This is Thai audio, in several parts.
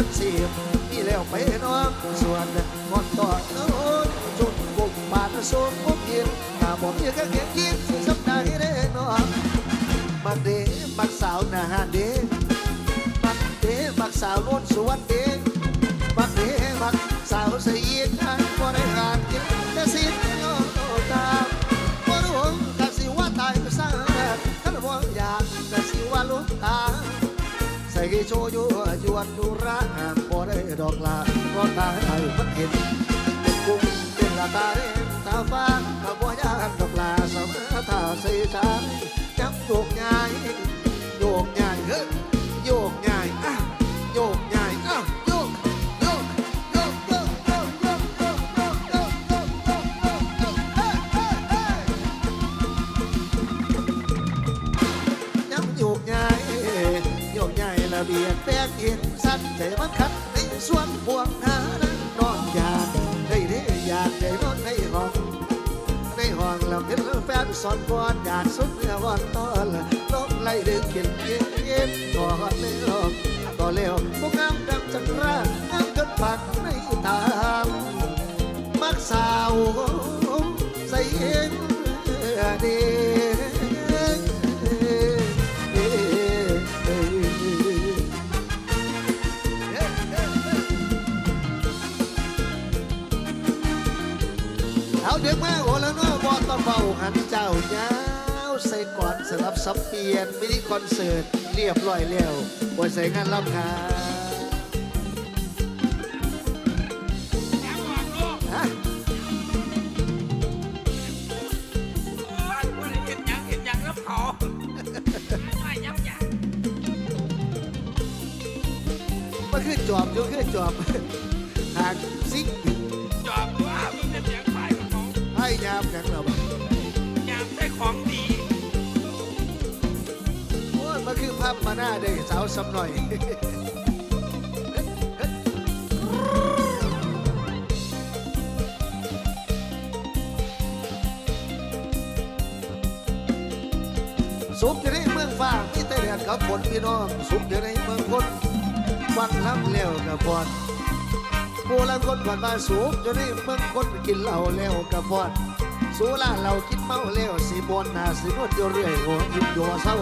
จังสีมีแล้วไปน้องส่วนงอนต่อโน้นจุดบุกบาทสูงบุกยินถ้าผมยังก็เก่งยินสัปดาห์นี้ได้น้องมักเด้มักสาวหน้าหาเด้มักเด้มักสาวโน้นสวนเด้มักเด้มักสาวเสียงานบ่ได้หานกินแต่สิ้นโน้ตาบ่รู้กะสิว่าตายก็ซ่าคันบ่อยากกะสิว่าลุกตาใส่โชยุยวนดู องเราเป็นแฟนสอนวอนอยากสุดเมื่อวันตอนลมไล่ดึงเขียนเย็นก่อนเร็วก่อนเร็วพวกงามดำจันทรางามจนผักในตามมักสาวใส่เองเดี เอาเด็กมาโอแล้วนาะบอต้องเบาหันเจ้ายาวใส่ก่อนสลับสับเปลี่ยนมินิคอนเสิร์ตเรียบร้อยแล้วบนใส่งานรับค่ะยังหวังลูกฮะโอ้ยวันนี้เห็นยังเห็นยังแล้วขอไม่ยังยังมันคือจอบอยู่คือจอบหากซิก ยามกันเราบ้างยามใช้ของดีโอ้ยมันคือภาพมาหน้าเด็กสาวสำหน่อยสุขอยู่ในเมืองฟ้ามีแต่แดดกับฝนพี่น้อง สุขอยู่ในเมืองคนฟังล้ำแล้วกับพรผู้ละคนผ่านมาสุขอยู่ในเมืองคนกินเหล้าแล้วกับพร สุราเหล้ากินเมาแล้วสีบนหน้าสีนวดอยู่เรื่อยหัวอิ่มอยู่เศร้า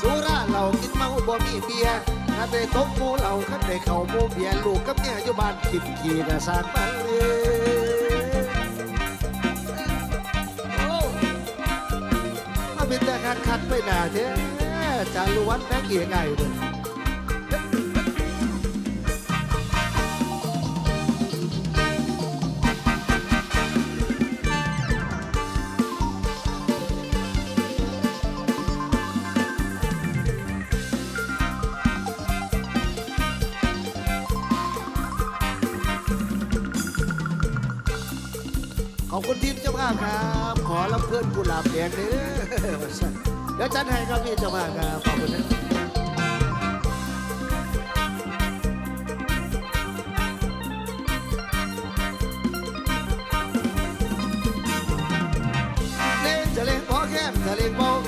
สุราเหล้ากินเมาบ่มีเบียร์ถ้าได้ตกหมูเหล้าขันได้เข้าหมูเบียร์ลูกกับเมียอยู่บ้านกินขี้กระสานมาเลยโอ้มาเป็นแต่คัดคัดไปหน้าเท้จารุวัฒน์นักเกียร์ไงเลย ขอบคุณทีมเจ้าภาพครับ ขอรับเพื่อนกุหลาบแดงเด้อเดี๋ยวจัดให้ครับพี่เจ้าภาพครับขอบคุณนะเล่นจะเล่นพอแค่จะเล่บเจ้า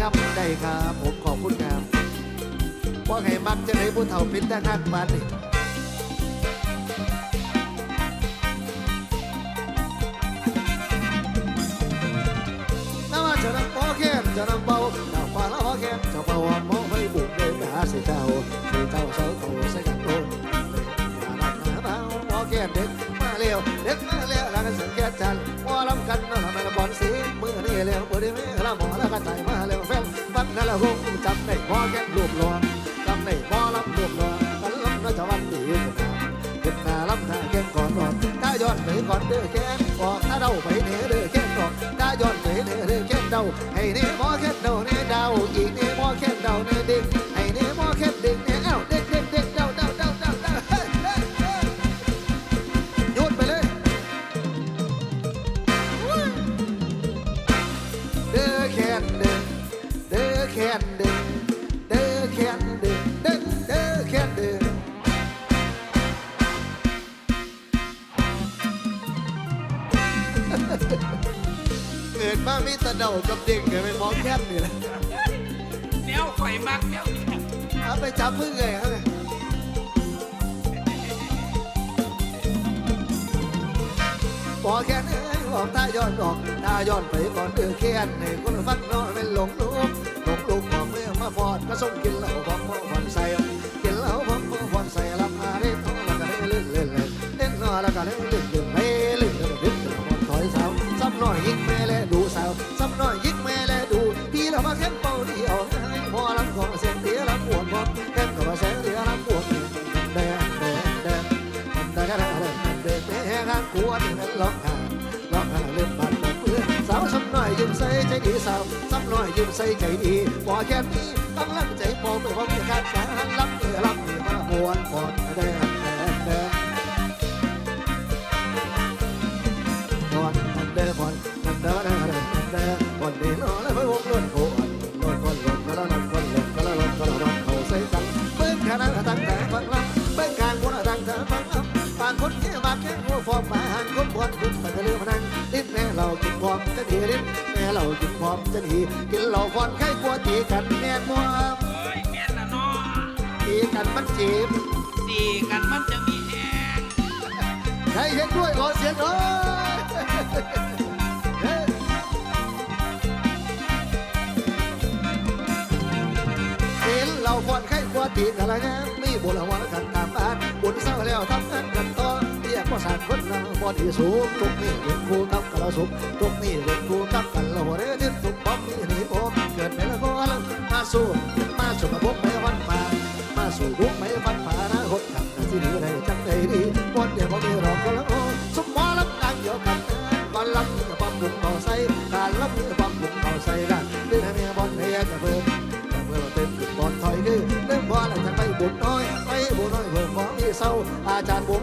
ครับได้ครับ ผมขอบคุณครับว่าให้มักจะให้ผู้เฒ่าเป็นทหารบ้านนี่น้าว่าจะนำปอแค้นจะนำเบาเจ้าป่าละปอแค้นเจ้าเบาหมองให้บุกเดินหาสิเจ้าสิเจ้าเสาเขาใส่กันโดนอย่าลักหนาเบาปอแค้นเด็ก มาเร็วเด็กมาเร็วแล้วก็สังเกตจันว่าลำกันนั่นละมันบอลสีมือนี่เร็วมือนี่ไม่ละหมอแล้วก็ใจมาเร็วแฟนฟังนั่นละคงจำได้พอแค้นรูปหลวงจำได้พอลำรูปหลวงกันลำน้อยจะวันดีขึ้นมาขึ้นมาลำท่าแก้งก่อนนอนถ้าย้อนไปก่อนเด้อแค้นบอกถ้าเดาไปเหนือเด้อแค้นบอกถ้าย้อนไปเหนือเด้อแค้นเดาให้เน่หมอแค้นเดาเน่เดาอีกเน่หมอแค้นเดาเน่เด็กให้เน่หมอแค้นเด็กเน่เอ้าเด็ก มีแตะเดากับเด็กไงเป็นหมอแค้นนี่แหละแนวข่อยมักแนวนี้เอาไปจับมือไงเขาเลยพอแค่นี้บอกตาย้อนดอกตาย้อนไปก่อนเดือแค้นให้คนฟังน้อยเป็นหลงลุกหลงลุกบอกเมื่อมาฟอดก็ส่งกินเหล้าบอกพ่อฟันใส่กินเหล้าบอกพ่อฟันใส่รับมาเล่นแล้วก็เล่นเล่นเล่นเล่นเล่นน้อยแล้วก็เล่น ดีสาวซ้ำน้อยยิ้มใส่ใจดีพอแค่นี้ตั้งลังใจพอเมื่อพอจะขาดการรับเมื่อรับเมื่อมาปวดปอดแดงแดงแดงก่อนมันเดินก่อนมันเดินเดินเดินเดินก่อนดีนอแล้วไปวงล้นโกนล้นคนล้นก็แล้วนั่นคนล้นก็แล้วล้นก็แล้วล้นเขาใส่กันเบิ้งขนาดตั้งแต่ฟังลำ กินเหล้าฟอนไข้กลัวตีกันแม่นมัวโอ้ยแม่นละเนาะตีกันมันจีบสีกันมันจะมีแหงใครเห็นด้วยขอเสียงหน่อยเห็นเราควันไข้กว่าตีกันละงานมีบุญวันกันตามบ้านบุญเศร้าแล้วทำงานกันต่อ เรียกว่สารคนเราบอดีสูงตรงนี้เป็นครูกับกันเราสุขตรงนี้เป็นครูกับกันเราเรียนทุกป้อมนี่หนีผมเกิดในละก็แล้วมาสู้มาสู้กับพวกไม่วันป่ามาสู้พวกไม่ฟันผ่านะหดขับที่ดีได้จังได้ดีวันเดียวก็มีรอกก็แล้วสมมอลำดังเดียวกันก่อนลำกับปั๊มบุญต่อใส่การลำกับปั๊มบุญต่อใส่กันเรื่องนี้บอลเฮียกับเพิ่มเมื่อเราเต้นขึ้นบอลถอยคือเริ่มบอลแล้วทางไปบุญน้อยไปบุญน้อยเพิ่มของมีเศร้าอาจารย์ผม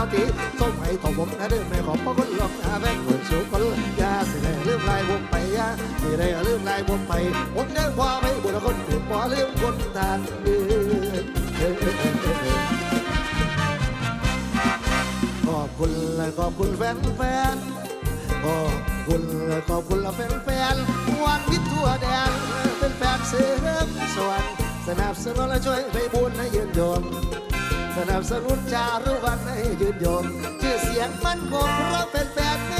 นะเด้อพอตีส้มให้ต่อผมนะเด้อแม่ขอบพระคุณหลอกอาแม่คนสูงคนยาสิได้เรื่องลายผมไปยาสิได้เรื่องลายผมไปผมเดินพอไปบุญคนถึงพอเรื่องคนทานเดือขอบคุณและขอบคุณแฟนแฟนขอบคุณและขอบคุณละแฟนแฟนวันวิทย์ทั่วแดนเป็นแฟนเสือสวรรค์สนับสนุนและช่วยไปบุญให้ยืนยงส นับสนุนจารุวันให้ยืนยงชื่อเสียงมันคงเพราะเป็นแฟนเม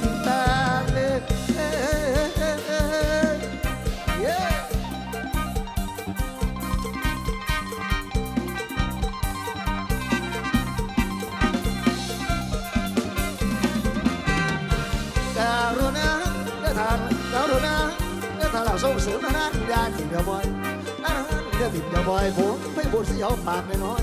ตตาเลยเย้การุณาเดทานการุณาเดทานเราส่งเสริมนะนะยาถิ่เดียวบอยนะเดี๋ยวถิ่เดียวบอยผมไม่บุญสีเอาปากน้อย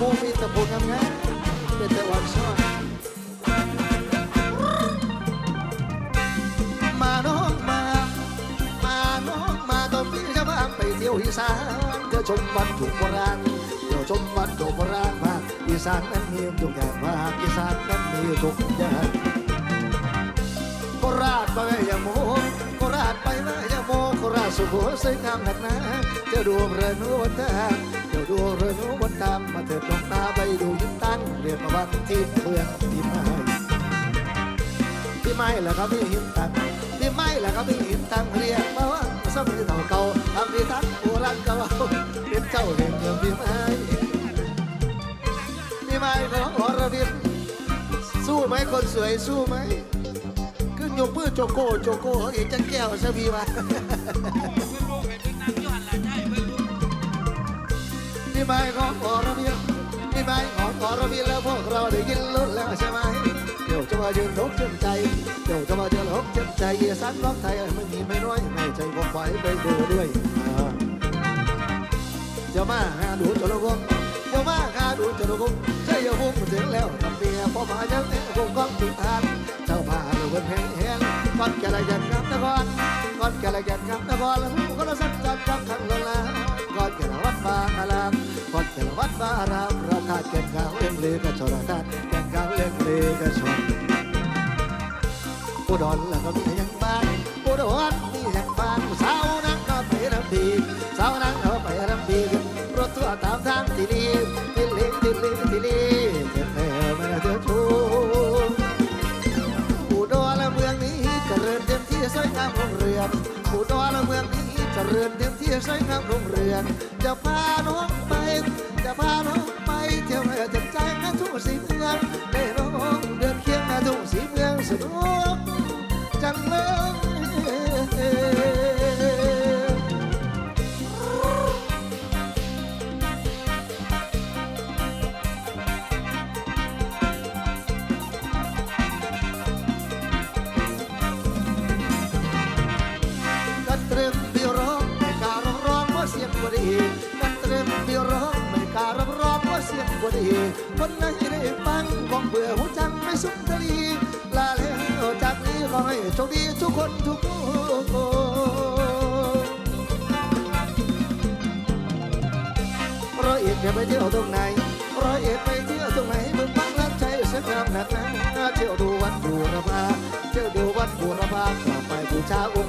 มมีแตะพูงามงามเป็นแต่วันซ้อนมาน้องมา มาน้องมาตอนพี่จะพาไปเที่ยวอีสานเที่ยวชมวัดถูกโบราณเที่ยวชมวัดถูกโบราณภาคอีสานนั้นมีทุกอย่างภาคอีสานนั้นมีทุกอย่างโคราชไปแม่ยาโม สุโขสวยงามหนักหนาเจ้าดูเรือนูบนทาเจ้าดูเรือนูบนตามมาเถิดลงตาไปดูยิ้มตั้งเรียกว่าที่เมืองที่ไม้ที่ไม้และครับพี่หินตั้งที่ไม้และครับพี่หินตั้งเรียกมาว่าสมัยเก่าเก่าทำที่ทักโบราณเก่าเป็นเจ้าเรียนเมืองที่ไม้ที่ไม้ของอรวินสู้ไหมคนสวยสู้ไหม ยกมือโจโก้โจโก้เขาอีกจังแก้วซะพีวะนลูกให้เพื่อนนั่งย้อนละใช่เพื่อนลูกนี่ไม้ของอรพินนี่ไม้ของอรพินแล้วพวกเราได้ยินลุ้นแล้วใช่ไหมเดี๋ยวจะมายืนทกเชื่อใจเดี๋ยวจะมาเจอหกเชื่อใจเยสันร้องไทยไม่มีไม่น้อยไม่ใจผมไหวไปดูด้วยอ่าอย่ามาหาดูจระกงอย่ามาหาดูจระกงใช่ยาพุ่งถึงแล้วทำเมียพอมายังเอ็งคงก้องถึงทาน เจ้ามาเรื่งแหงก่อนแกละยันงามนครก่อนแกละยันงามนครแล้วก็ละสักจันจับขังละลาก่อนแกละวัดบาอารามก่อนแกละวัดบาอารามราคาแก็บกาวเอ็มเลือกระชอนราคาเก็บกาวเอ็มเลือกระชอนอุดรแล้วก็มี องอุดรเมืองนี้เจริญเต็มที่ใช้งามรุ่งเรืองจะพาน้องไป จะพาน้องไปเที่ยวให้จับใจนะทุ่งสีเมืองได้น้องเดินเคียงนะทุ่งสีเมืองสนุกจังเลย ดี คนไหนได้ฟังของเบื่อหัวจังไม่สุนทรีลาแล้วจากนี้ขอให้โชคดีทุกคนทุกคนร้อยเอ็ดไปเที่ยวตรงไหนร้อยเอ็ดไปเที่ยวตรงไหนมึงฟังแล้วใจสักงามหนักหนาเที่ยวดูวัดบูรพาเที่ยวดูวัดบูรพาต่อไปบูชาองค์